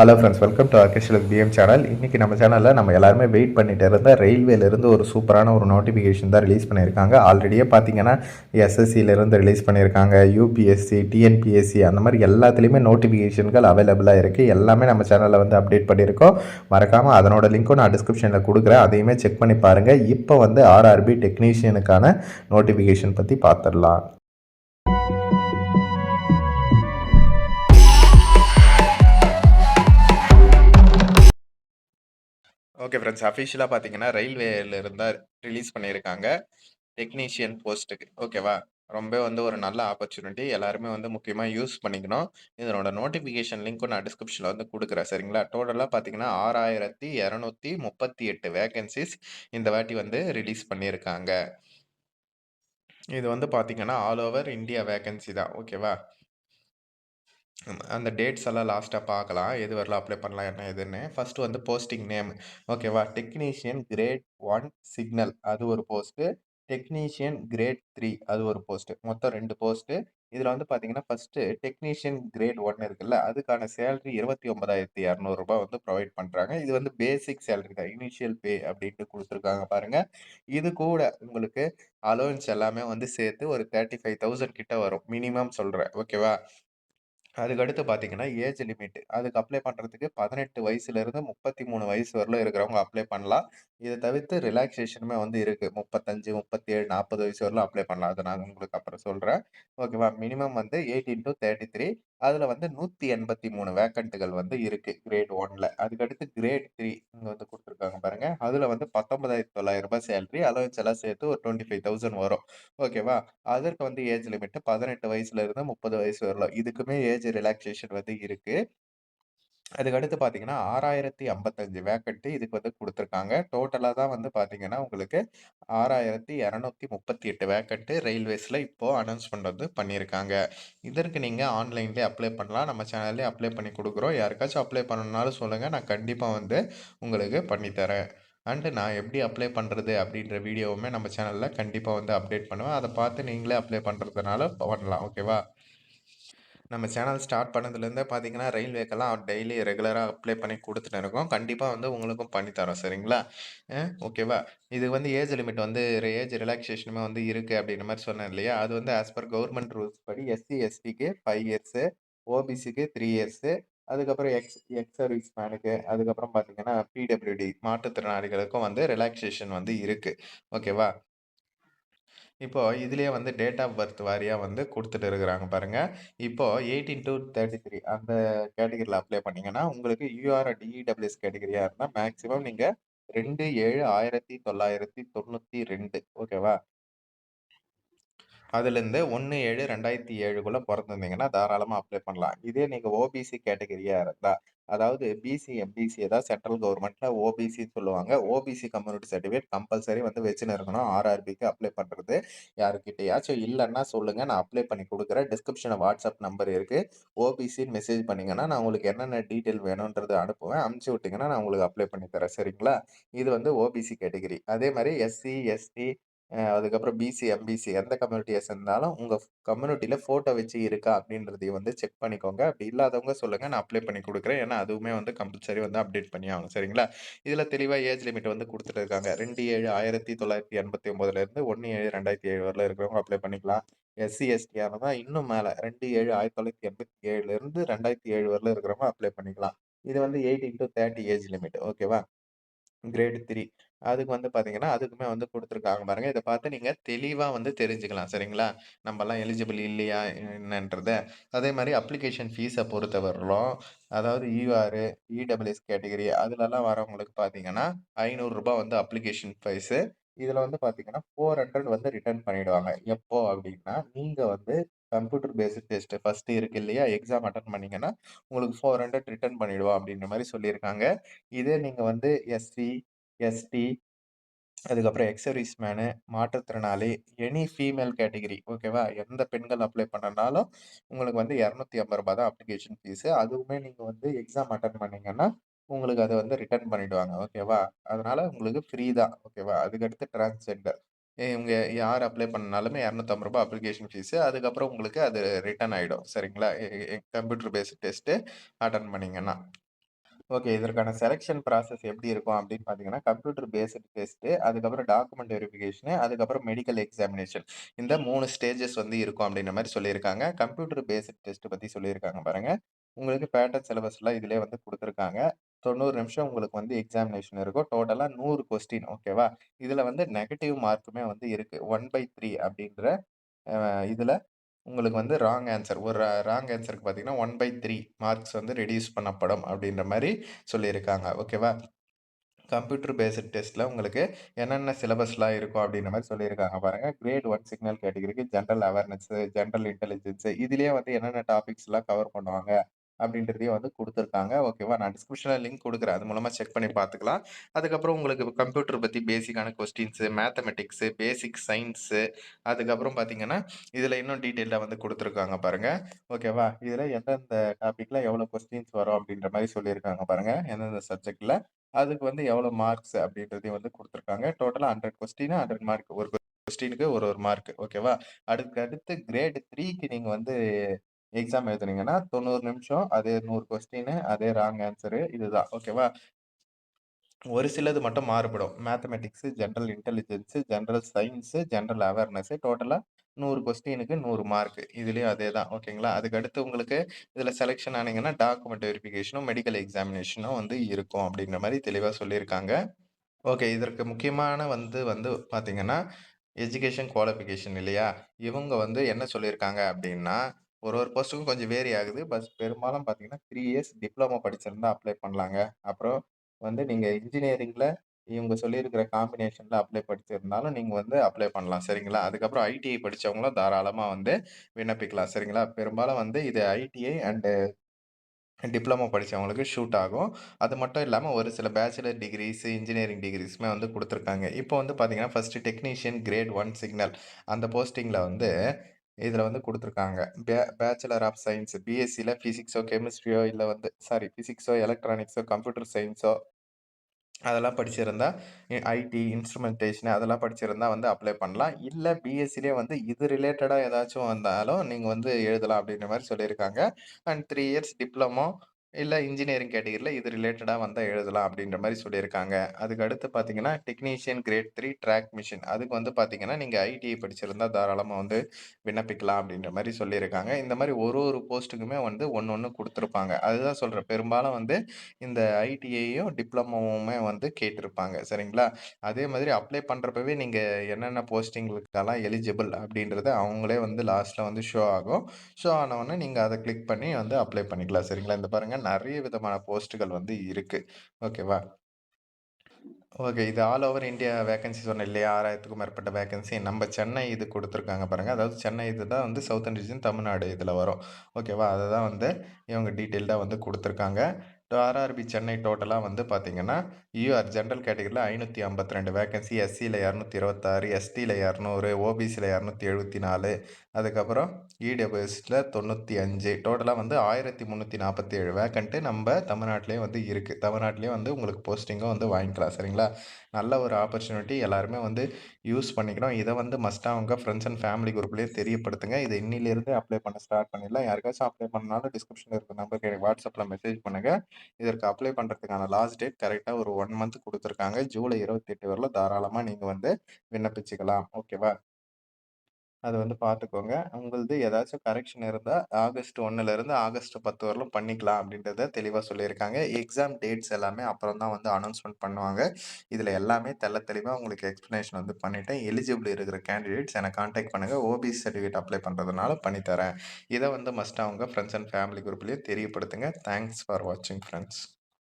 Hello friends welcome to அகேஷல் PM channel இன்றைக்கி நம்ம சேனலில் நம்ம எல்லாருமே வெயிட் பண்ணிட்டு இருந்த ரயில்வேலேருந்து ஒரு சூப்பரான ஒரு நோட்டிஃபிகேஷன் தான் ரிலீஸ் பண்ணியிருக்காங்க. ஆல்ரெடியே பார்த்தீங்கன்னா எஸ்எஸ்சியிலேருந்து ரிலீஸ் பண்ணியிருக்காங்க. யூபிஎஸ்சி டிஎன்பிஎஸ்சி அந்த மாதிரி எல்லாத்துலேயுமே நோட்டிஃபிகேஷன்கள் அவைலபிளாக இருக்குது எல்லாமே நம்ம சேனலில் வந்து அப்டேட் பண்ணியிருக்கோம். மறக்காமல் அதனோட லிங்க்கும் நான் டிஸ்கிரிப்ஷனில் கொடுக்குறேன். அதையுமே செக் பண்ணி பாருங்கள் இப்போ வந்து ஆர்ஆர்பி டெக்னீஷியனுக்கான நோட்டிஃபிகேஷன் பற்றி பார்த்துடலாம் ஓகே ஃப்ரெண்ட்ஸ் அஃபிஷியலாக பார்த்தீங்கன்னா ரயில்வேல இருந்தால் ரிலீஸ் பண்ணியிருக்காங்க டெக்னீஷியன் போஸ்ட்டுக்கு ஓகேவா ரொம்ப வந்து ஒரு நல்ல ஆப்பர்ச்சுனிட்டி எல்லாருமே வந்து முக்கியமாக யூஸ் பண்ணிக்கணும். இதனோட நோட்டிஃபிகேஷன் லிங்க்கும் நான் டிஸ்கிரிப்ஷனில் வந்து கொடுக்குறேன். சரிங்களா? டோட்டலாக பார்த்தீங்கன்னா ஆறாயிரத்தி இரநூத்தி முப்பத்தி எட்டு வேகன்சிஸ் இந்த வாட்டி வந்து ரிலீஸ் பண்ணியிருக்காங்க இது வந்து பார்த்தீங்கன்னா ஆல் ஓவர் இந்தியா வேகன்சி தான். ஓகேவா அந்த டேட்ஸ் எல்லாம் லாஸ்ட்டாக பார்க்கலாம். எது வரலாம் அப்ளை பண்ணலாம் என்ன ஏதுன்னு. ஃபஸ்ட்டு வந்து போஸ்டிங் நேம் ஓகேவா? டெக்னீஷியன் கிரேட் ஒன் சிக்னல் அது ஒரு போஸ்ட்டு. டெக்னீஷியன் கிரேட் த்ரீ அது ஒரு போஸ்ட்டு. மொத்தம் ரெண்டு போஸ்ட்டு. இதில் வந்து பார்த்தீங்கன்னா, ஃபஸ்ட்டு டெக்னீஷியன் கிரேட் ஒன் இருக்குல்ல, அதுக்கான சேலரி ரூ. 29,200 வந்து ப்ரொவைட் பண்ணுறாங்க இது வந்து பேசிக் சேலரி தான். இனிஷியல் பே அப்படின்ட்டு கொடுத்துருக்காங்க பாருங்கள் இது கூட உங்களுக்கு அலோவன்ஸ் எல்லாமே வந்து சேர்த்து ஒரு 35,000 கிட்ட வரும். மினிமம் சொல்கிறேன் ஓகேவா? அதுக்கடுத்து பார்த்தீங்கன்னா, ஏஜ் லிமிட். அதுக்கு அப்ளை பண்ணுறதுக்கு பதினெட்டு வயசுலேருந்து 33 வயசு வரலும் இருக்கிறவங்க அப்ளை பண்ணலாம். இதை தவிர்த்து ரிலாக்ஸேஷனுமே வந்து இருக்குது முப்பத்தஞ்சு முப்பத்தேழு நாற்பது வயசு வரலும் அப்ளை பண்ணலாம். அதை நான் உங்களுக்கு அப்புறம் சொல்கிறேன் ஓகேவா? மினிமம் வந்து 18-33 அதில் வந்து நூற்றி எண்பத்தி மூணு வேக்கண்ட்டுகள் வந்து இருக்குது கிரேட் ஒனில் அதுக்கடுத்து கிரேட் த்ரீ இங்கே வந்து கொடுத்துருக்காங்க பாருங்கள் அதில் வந்து பத்தொன்பதாயிரத்தி தொள்ளாயிரம் ரூபாய் சேலரி அலவன்ஸ் சேர்த்து ஒரு டுவெண்ட்டி ஃபைவ் தௌசண்ட் வரும். ஓகேவா அதற்கு வந்து ஏஜ் லிமிட்டு பதினெட்டு வயசுலேருந்து முப்பது வயசு வரலாம். இதுக்குமே ஏஜ் ரிலாக்ஸேஷன் வந்து இருக்குது அதுக்கடுத்து பார்த்தீங்கன்னா, 6,055 வேக்கன்ட் இதுக்கு வந்து கொடுத்துருக்காங்க டோட்டலாக தான் வந்து பார்த்தீங்கன்னா, உங்களுக்கு ஆறாயிரத்தி இரநூத்தி முப்பத்தி எட்டு வேக்கண்ட்டு ரயில்வேஸில் இப்போது அனௌன்ஸ்மெண்ட் வந்து பண்ணியிருக்காங்க. இதற்கு நீங்கள் ஆன்லைன்லேயே அப்ளை பண்ணலாம். நம்ம சேனல்லே அப்ளை பண்ணி கொடுக்குறோம் யாருக்காச்சும் அப்ளை பண்ணணுனாலும் சொல்லுங்கள் நான் கண்டிப்பாக வந்து உங்களுக்கு பண்ணித்தரேன் அண்டு நான் எப்படி அப்ளை பண்ணுறது அப்படின்ற வீடியோவுமே நம்ம சேனலில் கண்டிப்பாக வந்து அப்டேட் பண்ணுவேன். அதை பார்த்து நீங்களே அப்ளை பண்ணுறதுனால பண்ணலாம். ஓகேவா? நம்ம சேனல் ஸ்டார்ட் பண்ணதுலேருந்தே பார்த்தீங்கன்னா, ரயில்வேக்கெல்லாம் டெய்லி ரெகுலராக அப்ளை பண்ணி கொடுத்துட்டு இருக்கோம். கண்டிப்பாக வந்து உங்களுக்கும் பண்ணித்தரோம் சரிங்களா? ஓகேவா? இது வந்து ஏஜ் லிமிட் வந்து ஏஜ் ரிலாக்ஸேஷனுமே வந்து இருக்குது அப்படின்ற மாதிரி சொன்னேன் இல்லையா? அது வந்து ஆஸ் பர் கவர்மெண்ட் ரூல்ஸ் படி எஸ்சி, எஸ்டிக்கு ஃபைவ் இயர்ஸு, ஓபிசிக்கு த்ரீ இயர்ஸு, அதுக்கப்புறம் எக்ஸ் எக்ஸ் சர்வீஸ் மேனுக்கு, அதுக்கப்புறம் பார்த்தீங்கன்னா, பிடபிள்யூடி மாற்றுத்திறனாளிகளுக்கும் வந்து ரிலாக்ஸேஷன் வந்து இருக்குது ஓகேவா? இப்போது இதுலேயே வந்து டேட் ஆஃப் பர்த் வாரியாக வந்து கொடுத்துட்டு இருக்கிறாங்க பாருங்கள் இப்போது எயிட்டீன் டு தேர்ட்டி த்ரீ அந்த கேட்டகரியில் அப்ளை பண்ணிங்கன்னா உங்களுக்கு யூஆர் அண்ட் இடபிள்யூஎஸ் கேட்டகரியா இருந்தா மேக்ஸிமம் நீங்க 27,1992 ஓகேவா? அதுலேருந்து ஒன்று ஏழு ரெண்டாயிரத்தி ஏழுக்குள்ளே பிறந்திருந்தீங்கன்னா தாராளமாக அப்ளை பண்ணலாம். இதே நீங்கள் ஓபிசி கேட்டகரியாக இருந்தால் அதாவது பிசி, எம்பிசி அதாவது சென்ட்ரல் கவர்மெண்ட்டில் ஓபிசின்னு சொல்லுவாங்க. ஓபிசி கம்யூனிட்டி சர்டிஃபிகேட் கம்பல்சரி வந்து வச்சுன்னு இருக்கணும். ஆர்ஆர்பிக்கு அப்ளை பண்ணுறது யாருக்கிட்டையாச்சும் இல்லைன்னா சொல்லுங்கள் நான் அப்ளை பண்ணி கொடுக்குறேன் டிஸ்கிரிப்ஷனில் வாட்ஸ்அப் நம்பர் இருக்குது ஓபிசின்னு மெசேஜ் பண்ணீங்கன்னா, நான் உங்களுக்கு என்னென்ன டீட்டெயில் வேணுன்றது அனுப்புவேன். அமுச்சு விட்டிங்கன்னா நான் உங்களுக்கு அப்ளை பண்ணி தரேன். சரிங்களா? இது வந்து ஓபிசி கேட்டகரி. அதே மாதிரி எஸ்சி, எஸ்டி அதுக்கப்புறம் பிசி, எம்பிசி எந்த கம்யூனிட்டியை சேர்ந்தாலும் உங்கள் கம்யூனிட்டியில் ஃபோட்டோ வச்சு இருக்கா அப்படின்றதையும் வந்து செக் பண்ணிக்கோங்க. அப்படி இல்லாதவங்க சொல்லுங்கள் நான் அப்ளை பண்ணி கொடுக்குறேன் ஏன்னா, அதுவுமே வந்து கம்பல்சரி வந்து அப்டேட் பண்ணி ஆகணும். சரிங்களா? இதில் தெளிவாக ஏஜ் லிமிட் வந்து கொடுத்துட்டு இருக்காங்க. ரெண்டு ஏழு ஆயிரத்தி தொள்ளாயிரத்தி எண்பத்தி ஒம்போதுலேருந்து ஒன்று ஏழு ரெண்டாயிரத்தி ஏழு வரல இருக்கிறவங்க அப்ளை பண்ணிக்கலாம். எஸ்சி, ஆயிரத்தி தொள்ளாயிரத்தி இன்னும் மேல 27,1987லேருந்து 2007 வரலும் இருக்கிறவங்க அப்ளை பண்ணிக்கலாம். இது வந்து 18-30 ஏஜ் லிமிட் ஓகேவா? கிரேட் த்ரீ அதுக்கு வந்து பார்த்தீங்கன்னா, அதுக்குமே வந்து கொடுத்துருக்காங்க பாருங்க. இதை பார்த்து நீங்கள் தெளிவாக வந்து தெரிஞ்சுக்கலாம். சரிங்களா? நம்மலாம் எலிஜிபிள் இல்லையா என்னன்றத. அதே மாதிரி அப்ளிகேஷன் ஃபீஸை பொறுத்தவரையிலும், அதாவது யூஆர், இடபிள்யூஎஸ் கேட்டகரி அதுலலாம் வரவங்களுக்கு பார்த்தீங்கன்னா, ஐநூறுரூபா வந்து அப்ளிகேஷன் ஃபீஸு. இதுல வந்து பார்த்தீங்கன்னா, 400 வந்து ரிட்டர்ன் பண்ணிடுவாங்க. எப்போ அப்படின்னா, நீங்க வந்து கம்ப்யூட்டர் பேஸ்ட் டெஸ்ட் ஃபர்ஸ்ட் இருக்கு இல்லையா? எக்ஸாம் அட்டன் பண்ணீங்கன்னா, உங்களுக்கு 400 ரிட்டர்ன் பண்ணிடுவோம் அப்படின்ற மாதிரி சொல்லியிருக்காங்க. இதே நீங்க வந்து எஸ்சி, எஸ்டி அதுக்கப்புறம் எக்ஸ் மேனு, மாற்றுத்திறனாளி, எனி ஃபீமேல் கேட்டகரி ஓகேவா? எந்த பெண்கள் அப்ளை பண்ணனாலும் உங்களுக்கு வந்து இரநூத்தி ஐம்பது ரூபா தான் அப்ளிகேஷன் ஃபீஸு. அதுவுமே நீங்கள் வந்து எக்ஸாம் அட்டன் பண்ணீங்கன்னா, உங்களுக்கு அதை வந்து ரிட்டர்ன் பண்ணிடுவாங்க. ஓகேவா? அதனால உங்களுக்கு ஃப்ரீ தான். ஓகேவா? அதுக்கடுத்து டிரான்ஸ்ஜெண்டர் இவங்க யார் அப்ளை பண்ணாலுமே இரநூத்தம்பது ரூபாய் அப்ளிகேஷன் ஃபீஸு. அதுக்கப்புறம் உங்களுக்கு அது ரிட்டர்ன் ஆகிடும் சரிங்களா? A computer based test attend பண்ணிங்கன்னா ஓகே. இதற்கான செலெக்ஷன் ப்ராசஸ் எப்படி இருக்கும் அப்படின்னு பார்த்தீங்கன்னா, கம்ப்யூட்டர் பேஸ்டு டெஸ்ட்டு, அதுக்கப்புறம் டாக்குமெண்ட் வெரிஃபிகேஷனு, அதுக்கப்புறம் மெடிக்கல் எக்ஸாமினேஷன். இந்த மூணு ஸ்டேஜஸ் வந்து இருக்கும் அப்படின்ற மாதிரி சொல்லியிருக்காங்க. கம்ப்யூட்டர் பேஸ்டு டெஸ்ட் பற்றி சொல்லியிருக்காங்க பாருங்கள் உங்களுக்கு பேட்டர்ன் சிலபஸ்லாம் இதிலே வந்து கொடுத்துருக்காங்க 90 நிமிஷம் உங்களுக்கு வந்து எக்ஸாமினேஷன் இருக்கும். டோட்டலாக நூறு கொஸ்டின் ஓகேவா? இதில் வந்து நெகட்டிவ் மார்க்குமே வந்து இருக்குது ஒன் பை த்ரீ அப்படின்ற இதில் உங்களுக்கு வந்து ராங் ஆன்சர். ஒரு ராங் ஆன்சருக்கு பார்த்தீங்கன்னா, 1/3 மார்க்ஸ் வந்து ரெடியூஸ் பண்ணப்படும் அப்படின்ற மாதிரி சொல்லியிருக்காங்க. ஓகேவா? கம்ப்யூட்டர் பேஸ்ட் டெஸ்ட்டில் உங்களுக்கு என்னென்ன சிலபஸ்லாம் இருக்கும் அப்படின்ற மாதிரி சொல்லியிருக்காங்க பாருங்கள் கிரேட் ஒன் சிக்னல் கேட்டகரிக்கு ஜென்ரல் அவேர்னஸ், ஜென்ரல் இன்டெலிஜென்ஸு இதுலேயே வந்து என்னென்ன டாபிக்ஸ்லாம் கவர் பண்ணுவாங்க அப்படின்றதையும் வந்து கொடுத்துருக்காங்க ஓகேவா? நான் டிஸ்கிரிப்ஷனில் லிங்க் கொடுக்குறேன் அது மூலமாக செக் பண்ணி பார்த்துக்கலாம். அதுக்கப்புறம் உங்களுக்கு கம்ப்யூட்டர் பற்றி பேசிக்கான கொஸ்டின்ஸு மேத்தமெட்டிக்ஸு பேசிக் சயின்ஸு அதுக்கப்புறம் பார்த்தீங்கன்னா, இதில் இன்னும் டீட்டெயிலாக வந்து கொடுத்துருக்காங்க பாருங்கள் ஓகேவா? இதில் எந்தெந்த டாப்பிக்கில் எவ்வளோ கொஸ்டின்ஸ் வரும் அப்படின்ற மாதிரி சொல்லியிருக்காங்க பாருங்கள் எந்தெந்த சப்ஜெக்டில் அதுக்கு வந்து எவ்வளோ மார்க்ஸ் அப்படின்றதையும் வந்து கொடுத்துருக்காங்க டோட்டலாக ஹண்ட்ரட் கொஸ்டின் 100 மார்க். ஒரு கொஸ்டினுக்கு ஒரு ஒரு மார்க். ஓகேவா? அதுக்கு அடுத்து கிரேட் த்ரீக்கு நீங்கள் வந்து எக்ஸாம் எழுதுனீங்கன்னா, 90 நிமிஷம், அதே நூறு கொஸ்டின் அதே ராங் ஆன்சரு இதுதான். ஓகேவா? ஒரு சிலது மட்டும் மாறுபடும். Mathematics general intelligence general science general awareness டோட்டலாக நூறு கொஸ்டினுக்கு நூறு மார்க். அதே தான் ஓகேங்களா? அதுக்கடுத்து உங்களுக்கு இதில் செலெக்ஷன் ஆனீங்கன்னா, டாக்குமெண்ட் வெரிஃபிகேஷனும், மெடிக்கல் எக்ஸாமினேஷனும் வந்து இருக்கும் அப்படிங்கிற மாதிரி தெளிவாக சொல்லியிருக்காங்க. ஓகே. இதற்கு முக்கியமான வந்து வந்து பார்த்தீங்கன்னா, எஜுகேஷன் குவாலிஃபிகேஷன் இல்லையா? இவங்க வந்து என்ன சொல்லியிருக்காங்க அப்படின்னா, ஒரு ஒரு போஸ்ட்டுக்கும் கொஞ்சம் வேரி ஆகுது. பட் பெரும்பாலும் பார்த்தீங்கன்னா, த்ரீ இயர்ஸ் டிப்ளமோ படிச்சிருந்தா அப்ளை பண்ணலாங்க. அப்புறம் வந்து நீங்கள் இன்ஜினியரிங்கில் இவங்க சொல்லியிருக்கிற காம்பினேஷனில் அப்ளை படிச்சிருந்தாலும் நீங்கள் வந்து அப்ளை பண்ணலாம். சரிங்களா? அதுக்கப்புறம் ஐடிஐ படிச்சவங்களும் தாராளமாக வந்து விண்ணப்பிக்கலாம். சரிங்களா? பெரும்பாலும் வந்து இது ஐடிஐ அண்டு டிப்ளமோ படித்தவங்களுக்கு ஷூட் ஆகும். அது மட்டும் இல்லாமல் ஒரு சில பேச்சுலர் டிகிரீஸ், இன்ஜினியரிங் டிகிரிஸுமே வந்து கொடுத்துருக்காங்க இப்போ வந்து பார்த்தீங்கன்னா, first technician grade one signal அந்த போஸ்டிங்கில் வந்து இதில் வந்து கொடுத்துருக்காங்க பே பேச்சுலர் ஆஃப் சயின்ஸ் பிஎஸ்சியில் ஃபிசிக்ஸோ கெமிஸ்ட்ரியோ இல்லை வந்து சாரி ஃபிசிக்ஸோ எலக்ட்ரானிக்ஸோ, கம்ப்யூட்டர் சயின்ஸோ அதெல்லாம் படிச்சிருந்தா, ஐடி, இன்ஸ்ட்ருமெண்டேஷன் அதெல்லாம் படிச்சிருந்தா வந்து அப்ளை பண்ணலாம். இல்லை பிஎஸ்சிலே வந்து இது ரிலேட்டடாக ஏதாச்சும் வந்தாலும் நீங்கள் வந்து எழுதலாம் அப்படின்ற மாதிரி சொல்லியிருக்காங்க. அண்ட் த்ரீ இயர்ஸ் டிப்ளமோ இல்ல இன்ஜினியரிங் கேட்டகிரில இது ரிலேட்டடா வந்தா எழுதலாம் அப்படின்ற மாரி சொல்லியிருக்காங்க. அதுக்கு அடுத்து பார்த்தீங்கன்னா, டெக்னீஷியன் கிரேட் 3 ட்ராக் மிஷின் அதுக்கு வந்து பார்த்தீங்கன்னா, நீங்க ஐடிஐ படிச்சிருந்தா தாராளமா வந்து விண்ணப்பிக்கலாம் அப்படின்ற மாரி சொல்லியிருக்காங்க. இந்த மாரி ஒரு ஒரு போஸ்ட்டுக்குமே வந்து ஒண்ணு ஒண்ணு குடுத்துருப்பாங்க. அதுதான் சொல்றேன். பெரும்பாலும் வந்து இந்த ஐடிஐயும், டிப்ளமோவுமே வந்து கேட்டிருப்பாங்க. சரிங்களா? அதே மாதிரி அப்ளை பண்றப்பவே நீங்க என்னென்ன போஸ்டிங்களுக்கெல்லாம் எலிஜிபிள் அப்படின்றத அவங்களே வந்து லாஸ்ட்ல வந்து ஷோ ஆகும். ஷோ ஆனவொன்னே நீங்க அத கிளிக் பண்ணி வந்து அப்ளை பண்ணிக்கலாம். சரிங்களா? இந்த பாருங்க நிறைய விதமான போஸ்ட்டுகள் வந்து இருக்கு. ஓகேவா? ஓகே. இது ஆல் ஓவர் இந்தியா வேகன்சி சொன்னேன் இல்லையா? 6000த்துக்கும் மேற்பட்ட வேக்கன்சி. நம்ம சென்னை இது கொடுத்துருக்காங்க பாருங்கள் அதாவது சென்னை இதுதான் வந்து சவுத்தர்ன் ரீஜன் தமிழ்நாடு இதில் வரும். ஓகேவா? அதை தான் வந்து இவங்க டீட்டெயில்டாக வந்து கொடுத்துருக்காங்க ஆர்ஆர்பி சென்னை டோட்டலாக வந்து பார்த்தீங்கன்னா, யூஆர் ஜென்ரல் கேட்டகிரில் ஐநூற்றி ஐம்பத்திரெண்டு வேகன்சி எஸ்சியில் இரநூத்தி இருபத்தாறு எஸ்டியில இரநூறு ஓபிசியில் இரநூத்தி எழுபத்தி நாலு அதுக்கப்புறம் இடபிஎஸ்டில் தொண்ணூற்றி அஞ்சு டோட்டலாக வந்து 1347 வேக்கன்ட் நம்ம தமிழ்நாட்டிலேயே வந்து இருக்குது தமிழ்நாட்டிலேயே வந்து உங்களுக்கு போஸ்டிங்கும் வந்து வாங்கிக்கலாம். சரிங்களா? நல்ல ஒரு ஆப்பர்ச்சுனிட்டி எல்லாருமே வந்து யூஸ் பண்ணிக்கணும். இதை வந்து மஸ்ட்டாக அவங்க ஃப்ரெண்ட்ஸ் அண்ட் ஃபேமிலி குரூப்லேயே தெரியப்படுத்துங்க. இதை இன்னிலிருந்து அப்ளை பண்ண ஸ்டார்ட் பண்ணிடலாம். யாருக்காச்சும் அப்ளை பண்ணாலும் டிஸ்கிரிப்ஷன்ல இருக்க நம்பருக்கு எனக்கு வாட்ஸ்அப்பில் மெசேஜ் பண்ணுங்கள் இதற்கு அப்ளை பண்ணுறதுக்கான லாஸ்ட் டேட் கரெக்டாக ஒரு ஒன் மந்த் கொடுத்துருக்காங்க ஜூலை இருபத்தெட்டு வரல தாராளமாக நீங்கள் வந்து விண்ணப்பிச்சுக்கலாம். ஓகேவா? அது வந்து பார்த்துக்கோங்க. உங்களது ஏதாச்சும் கரெக்ஷன் இருந்தால் ஆகஸ்ட் ஒன்றுலேருந்து ஆகஸ்ட் 10 வரலும் பண்ணிக்கலாம் அப்படின்றத தெளிவாக சொல்லியிருக்காங்க. எக்ஸாம் டேட்ஸ் எல்லாமே அப்புறம் தான் வந்து அனௌன்ஸ்மெண்ட் பண்ணுவாங்க. இதில் எல்லாமே தெள்ள தெளிவாக உங்களுக்கு எக்ஸ்ப்ளனேஷன் வந்து பண்ணிட்டேன். எலிஜிபிள் இருக்கிற கேண்டிடேட்ஸ் என்ன காண்டாக்ட் பண்ணுங்க. ஓபிசி சர்டிஃபிகேட் அப்ளை பண்ணுறதுனால பண்ணித்தரேன் இதை வந்து மஸ்ட் அவங்க ஃப்ரெண்ட்ஸ் அண்ட் ஃபேமிலி குரூப்லேயும் தெரியப்படுத்துங்க. தேங்க்ஸ் ஃபார் வாட்சிங் ஃப்ரெண்ட்ஸ்